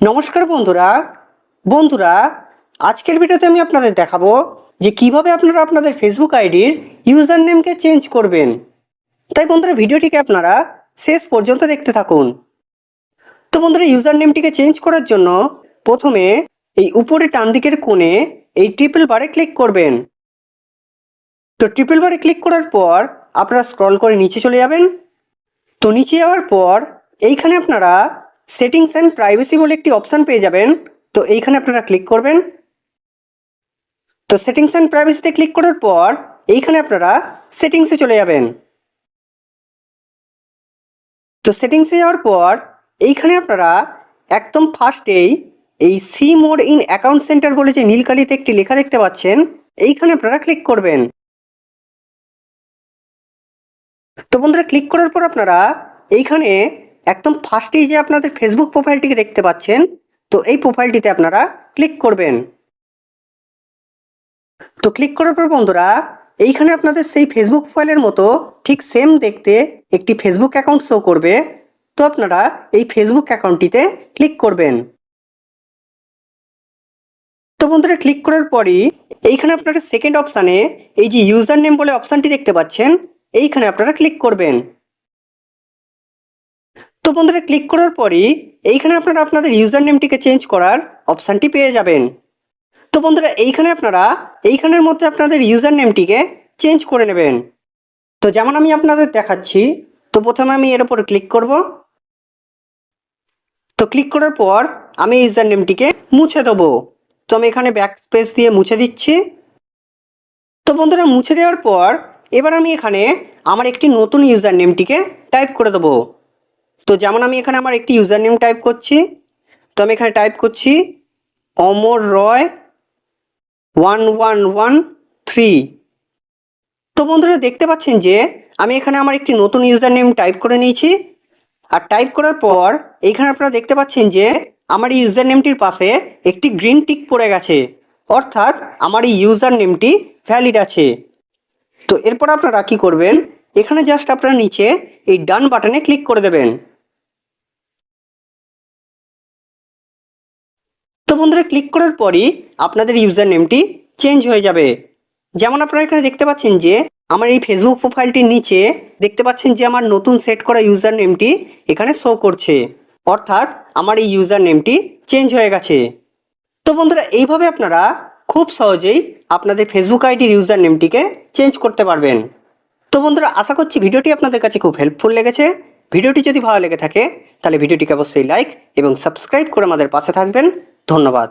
নমস্কার বন্ধুরা। বন্ধুরা, আজকের ভিডিওতে আমি আপনাদের দেখাবো যে কীভাবে আপনারা আপনাদের ফেসবুক আইডির ইউজার নেমকে চেঞ্জ করবেন। তাই বন্ধুরা, ভিডিওটিকে আপনারা শেষ পর্যন্ত দেখতে থাকুন। তো বন্ধুরা ইউজার নেমটিকে চেঞ্জ করার জন্য প্রথমে এই উপরে ডান দিকের কোণে এই ট্রিপল বারে ক্লিক করবেন। তো ট্রিপল বারে ক্লিক করার পর আপনারা স্ক্রল করে নিচে চলে যাবেন। তো নিচে যাওয়ার পর এইখানে আপনারা সেটিংস অ্যান্ড প্রাইভেসি বলে একটি অপশান পেয়ে যাবেন। তো এইখানে আপনারা ক্লিক করবেন। তো সেটিংস অ্যান্ড প্রাইভেসিতে ক্লিক করার পর এইখানে আপনারা সেটিংসে চলে যাবেন। তো সেটিংসে যাওয়ার পর এইখানে আপনারা একদম ফার্স্টেই এই C mode in account centre বলে যে নীলকালিতে একটি লেখা দেখতে পাচ্ছেন, এইখানে আপনারা ক্লিক করবেন। তো বন্ধুরা ক্লিক করার পর আপনারা এইখানে একদম ফার্স্টেই যে আপনাদের ফেসবুক প্রোফাইলটিকে দেখতে পাচ্ছেন, তো এই প্রোফাইলটিতে আপনারা ক্লিক করবেন। তো ক্লিক করার পর বন্ধুরা, এইখানে আপনাদের সেই ফেসবুক প্রোফাইলের মতো ঠিক সেম দেখতে একটি ফেসবুক অ্যাকাউন্ট শো করবে। তো আপনারা এই ফেসবুক অ্যাকাউন্টটিতে ক্লিক করবেন। তো বন্ধুরা ক্লিক করার পরই এইখানে আপনারা সেকেন্ড অপশানে এই যে ইউজার নেম বলে অপশানটি দেখতে পাচ্ছেন, এইখানে আপনারা ক্লিক করবেন। তো বন্ধুরা ক্লিক করার পরই এইখানে আপনারা আপনাদের ইউজার নেমটিকে চেঞ্জ করার অপশানটি পেয়ে যাবেন। তো বন্ধুরা, এইখানে আপনারা এইখানের মধ্যে আপনাদের ইউজার নেমটিকে চেঞ্জ করে নেবেন। তো যেমন আমি আপনাদের দেখাচ্ছি, তো প্রথমে আমি এর উপর ক্লিক করব। তো ক্লিক করার পর আমি ইউজার নেমটিকে মুছে দেবো। তো আমি এখানে ব্যাক পেজ দিয়ে মুছে দিচ্ছি। তো বন্ধুরা, মুছে দেওয়ার পর এবার আমি এখানে আমার একটি নতুন ইউজার নেমটিকে টাইপ করে দেবো। তো যেমন আমি এখানে আমার একটি ইউজার নেম টাইপ করছি, তো আমি এখানে টাইপ করছি Amar Roy one one one three তো বন্ধুরা দেখতে পাচ্ছেন যে আমি এখানে আমার একটি নতুন ইউজার নেম টাইপ করে নিয়েছি। আর টাইপ করার পর এইখানে আপনারা দেখতে পাচ্ছেন যে আমার ইউজার নেমটির পাশে একটি গ্রিন টিক পড়ে গেছে। অর্থাৎ আমার এই ইউজার নেমটি ভ্যালিড আছে। তো এরপর আপনারা কি করবেন? এখানে জাস্ট আপনারা নিচে এই ডান বাটনে ক্লিক করে দেবেন। তো বন্ধুরা ক্লিক করার পরই আপনাদের ইউজার নেমটি চেঞ্জ হয়ে যাবে। যেমন আপনারা এখানে দেখতে পাচ্ছেন যে আমার এই ফেসবুক প্রোফাইলটির নিচে দেখতে পাচ্ছেন যে আমার নতুন সেট করা ইউজার নেমটি এখানে শো করছে। অর্থাৎ আমার এই ইউজার নেমটি চেঞ্জ হয়ে গেছে। তো বন্ধুরা, এইভাবে আপনারা খুব সহজেই আপনাদের ফেসবুক আইডির ইউজার নেমটিকে চেঞ্জ করতে পারবেন। তো বন্ধুরা, আশা করছি ভিডিওটি আপনাদের কাছে খুব হেল্পফুল লেগেছে। ভিডিওটি যদি ভালো লেগে থাকে, তাহলে ভিডিওটিকে অবশ্যই লাইক এবং সাবস্ক্রাইব করে আমাদের পাশে থাকবেন। ধন্যবাদ।